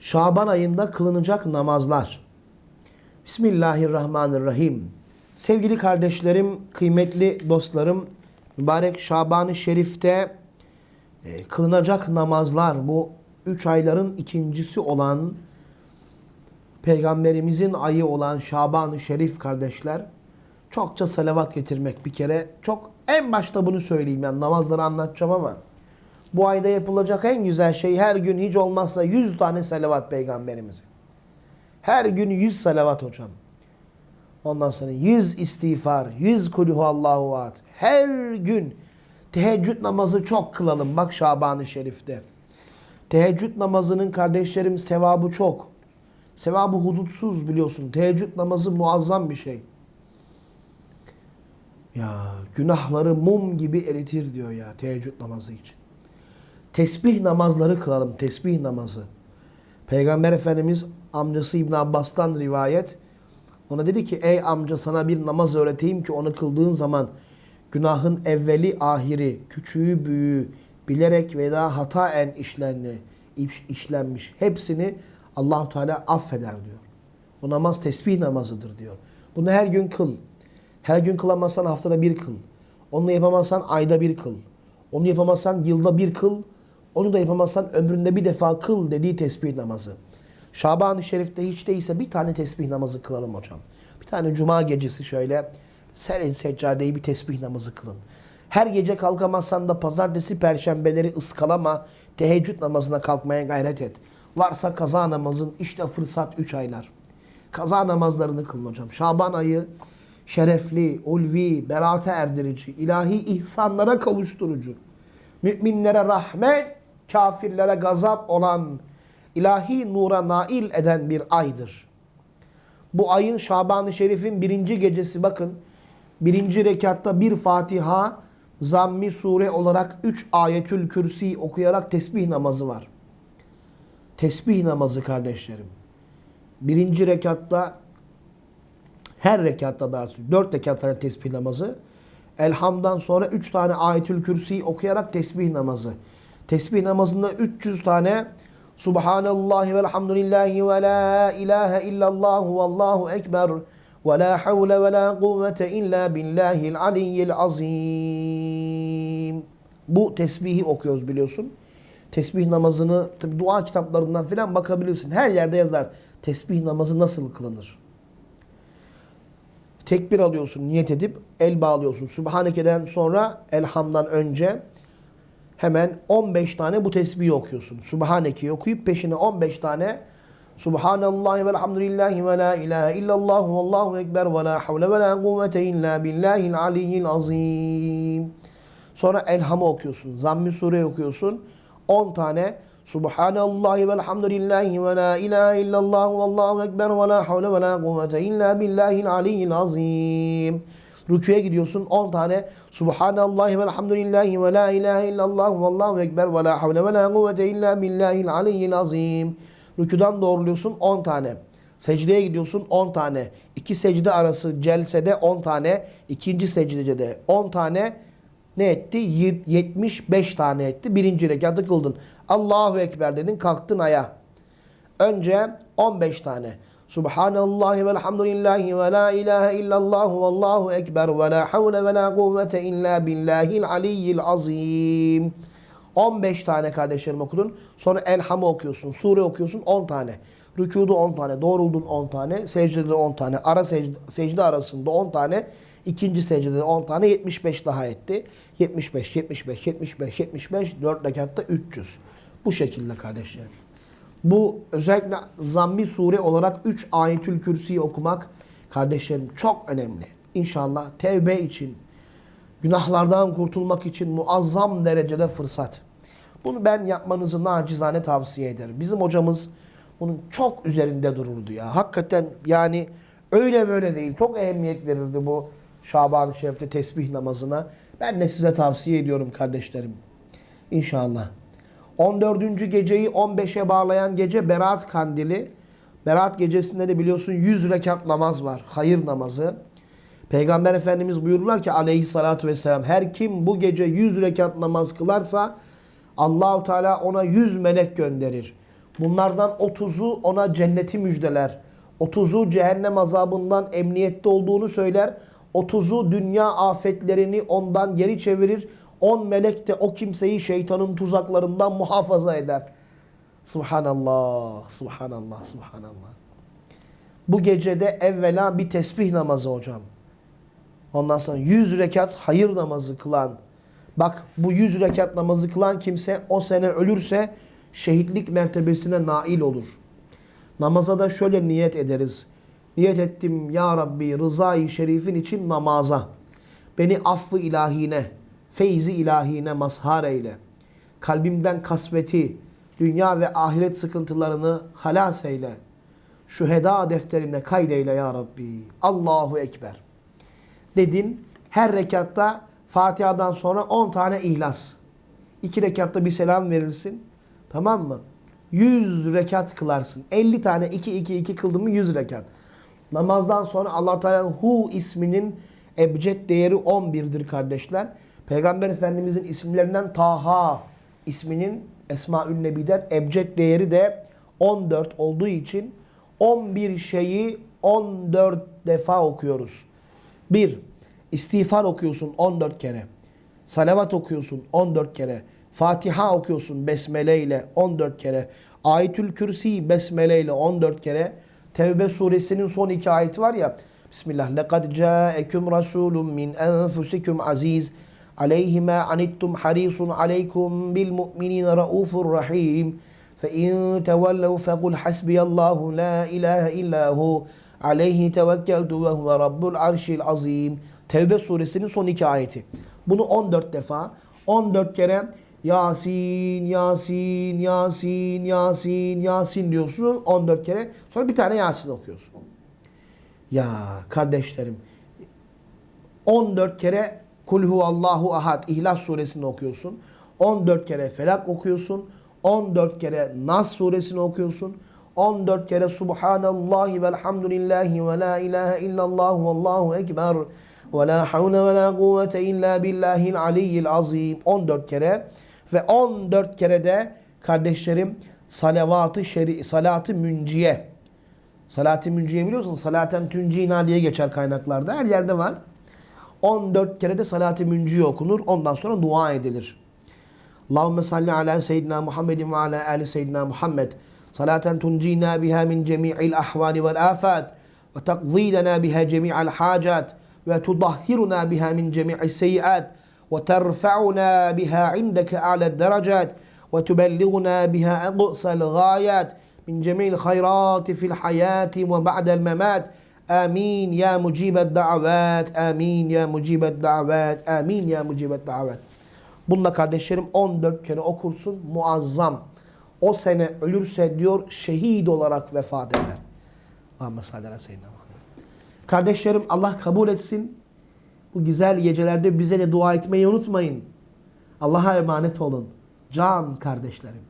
Şaban ayında kılınacak namazlar. Bismillahirrahmanirrahim. Sevgili kardeşlerim, kıymetli dostlarım, mübarek Şaban-ı Şerif'te e, kılınacak namazlar bu üç ayların ikincisi olan Peygamberimizin ayı olan Şaban-ı Şerif kardeşler çokça salavat getirmek bir kere. Çok en başta bunu söyleyeyim yani namazları anlatacağım ama bu ayda yapılacak en güzel şey her gün hiç olmazsa 100 tane salavat peygamberimize. Her gün 100 salavat hocam. Ondan sonra 100 istiğfar, 100 kulhu Allahu ad. Her gün teheccüd namazı çok kılalım bak Şaban-ı Şerif'te. Teheccüd namazının kardeşlerim sevabı çok. Sevabı hudutsuz biliyorsun. Teheccüd namazı muazzam bir şey. Ya günahları mum gibi eritir diyor ya teheccüd namazı için. Tesbih namazları kılalım. Tesbih namazı. Peygamber Efendimiz amcası İbn Abbas'tan rivayet. Ona dedi ki ey amca sana bir namaz öğreteyim ki onu kıldığın zaman günahın evveli ahiri, küçüğü büyüğü bilerek veya hataen işlenli, iş- işlenmiş hepsini Allahu Teala affeder diyor. Bu namaz tesbih namazıdır diyor. Bunu her gün kıl. Her gün kılamazsan haftada bir kıl. Onu yapamazsan ayda bir kıl. Onu yapamazsan yılda bir kıl. Onu da yapamazsan ömründe bir defa kıl dediği tesbih namazı. Şaban-ı Şerif'te hiç değilse bir tane tesbih namazı kılalım hocam. Bir tane cuma gecesi şöyle serin seccadeyi bir tesbih namazı kılın. Her gece kalkamazsan da pazartesi, perşembeleri ıskalama, teheccüd namazına kalkmaya gayret et. Varsa kaza namazın işte fırsat 3 aylar. Kaza namazlarını kılın hocam. Şaban ayı şerefli, ulvi, beraate erdirici, ilahi ihsanlara kavuşturucu, müminlere rahmet, kafirlere gazap olan, ilahi nura nail eden bir aydır. Bu ayın Şaban-ı Şerif'in birinci gecesi bakın, birinci rekatta bir Fatiha, Zammi sure olarak üç ayetül kürsi okuyarak tesbih namazı var. Tesbih namazı kardeşlerim. Birinci rekatta her rekatta daha 4 rekat tane tesbih namazı. Elhamdan sonra 3 tane ayetül kürsi okuyarak tesbih namazı. Tesbih namazında 300 tane Subhanallahi velhamdülillahi ve la ilahe illallah ve allahu ekber ve la havle ve la kuvvete illa billahil aliyyil azim. Bu tesbihi okuyoruz biliyorsun. Tesbih namazını tabi dua kitaplarından filan bakabilirsin. Her yerde yazar. Tesbih namazı nasıl kılınır? tekbir alıyorsun niyet edip el bağlıyorsun. Subhaneke'den sonra elhamdan önce hemen 15 tane bu tesbihi okuyorsun. Subhaneke'yi okuyup peşine 15 tane Subhanallahi velhamdülillahi ve la ilahe illallah ve allahu ekber ve la havle ve la kuvvete illa billahil aliyyil azim. Sonra elhamı okuyorsun. Zamm-ı sure okuyorsun. 10 tane Subhanallahi velhamdülillahi ve la ilahe illallah ve allahu ekber ve la havle ve la kuvvete illa billahil aliyyil azim. Rüküye gidiyorsun 10 tane Subhanallahi velhamdülillahi ve la ilahe illallah ve allahu ekber ve la havle ve la kuvvete illa billahil aliyyil azim. Rüküden doğruluyorsun 10 tane. Secdeye gidiyorsun 10 tane. İki secde arası celsede 10 tane. ikinci secdede 10 tane ne etti? Y- 75 tane etti. Birinci rekatı kıldın. Allahu Ekber dedin kalktın aya. Önce 15 tane. Subhanallahi velhamdülillahi ve la ilahe illallah ve allahu ekber ve la havle ve la kuvvete illa billahil aliyyil azim. 15 tane kardeşlerim okudun. Sonra Elham'ı okuyorsun. Sure okuyorsun 10 tane. Rükuda 10 tane. Doğruldun 10 tane. Secdede 10 tane. Ara secde, secde arasında 10 tane. İkinci secdede 10 tane. 75 daha etti. 75, 75, 75, 75. 4 rekatta 300. Bu şekilde kardeşlerim. Bu özellikle zammi sure olarak 3 ayetül kürsiyi okumak kardeşlerim çok önemli. İnşallah tevbe için, günahlardan kurtulmak için muazzam derecede fırsat. Bunu ben yapmanızı nacizane tavsiye ederim. Bizim hocamız bunun çok üzerinde dururdu ya. Hakikaten yani öyle böyle değil. Çok ehemmiyet verirdi bu Şaban-ı Şerif'te tesbih namazına. Ben de size tavsiye ediyorum kardeşlerim. İnşallah. 14. geceyi 15'e bağlayan gece Berat Kandili. Berat gecesinde de biliyorsun 100 rekat namaz var. Hayır namazı. Peygamber Efendimiz buyururlar ki aleyhissalatü vesselam her kim bu gece 100 rekat namaz kılarsa Allahu Teala ona 100 melek gönderir. Bunlardan 30'u ona cenneti müjdeler. 30'u cehennem azabından emniyette olduğunu söyler. 30'u dünya afetlerini ondan geri çevirir. 10 melek de o kimseyi şeytanın tuzaklarından muhafaza eder. Subhanallah, subhanallah, subhanallah. Bu gecede evvela bir tesbih namazı hocam. Ondan sonra 100 rekat hayır namazı kılan. Bak bu 100 rekat namazı kılan kimse o sene ölürse şehitlik mertebesine nail olur. Namaza da şöyle niyet ederiz. Niyet ettim ya Rabbi rızayı şerifin için namaza. Beni affı ilahine, feyzi ilahine mazhar eyle. Kalbimden kasveti, dünya ve ahiret sıkıntılarını halas eyle. Şüheda defterine kaydeyle ya Rabbi. Allahu Ekber. Dedin her rekatta Fatiha'dan sonra 10 tane ihlas. 2 rekatta bir selam verirsin. Tamam mı? 100 rekat kılarsın. 50 tane 2 2 2 kıldın mı 100 rekat. Namazdan sonra Allah Teala Hu isminin ebced değeri 11'dir kardeşler. Peygamber Efendimizin isimlerinden Taha isminin Esmaül Nebi'den ebced değeri de 14 olduğu için 11 şeyi 14 defa okuyoruz. 1. İstiğfar okuyorsun 14 kere. Salavat okuyorsun 14 kere. Fatiha okuyorsun Besmele ile 14 kere. Ayetül Kürsi Besmele ile 14 kere. Tevbe suresinin son iki ayeti var ya. Bismillah. لَقَدْ جَاءَكُمْ رَسُولٌ مِّنْ أَنْفُسِكُمْ عَز۪يزٌ aleyhime anittum harisun aleykum bil mu'minine raufur rahim. Fe in tevellev fekul hasbiyallahu la ilahe illahu aleyhi tevekkeltu ve huve rabbul arşil azim. Tevbe suresinin son iki ayeti. Bunu 14 defa, 14 kere Yasin, Yasin, Yasin, Yasin, Yasin diyorsun 14 kere. Sonra bir tane Yasin okuyorsun. Ya kardeşlerim 14 kere Kul huvallahu ahad İhlas suresini okuyorsun. 14 kere Felak okuyorsun. 14 kere Nas suresini okuyorsun. 14 kere Subhanallahi velhamdülillahi ve la ilahe illallah vallahu ekber ve la havle ve la kuvvete illa billahil aliyyil azim 14 kere ve 14 kere de kardeşlerim salavatı şeri salatı münciye Salat-ı münciye biliyorsun salaten tüncina diye geçer kaynaklarda her yerde var. 14 kere de salat-ı münciye okunur. Ondan sonra dua edilir. Allahümme salli ala seyyidina Muhammedin ve ala ali seyyidina Muhammed. Salaten tuncina biha min cemi'il ahvali vel afat. Ve takzi lana biha cemi'al hacat. Ve tudahhiruna biha min cemi'il seyyiat. Ve terfa'una biha indeke a'la derecat. Ve tubellighuna biha aqsal gayat. Min cemi'il hayrati fil hayati ve ba'del memat. Amin ya mucibet davet. Amin ya mucibet davet. Amin ya mucibet davet. Bununla kardeşlerim 14 kere okursun muazzam. O sene ölürse diyor şehit olarak vefat eder. Allahümme seyyidina Muhammed. Kardeşlerim Allah kabul etsin. Bu güzel gecelerde bize de dua etmeyi unutmayın. Allah'a emanet olun. Can kardeşlerim.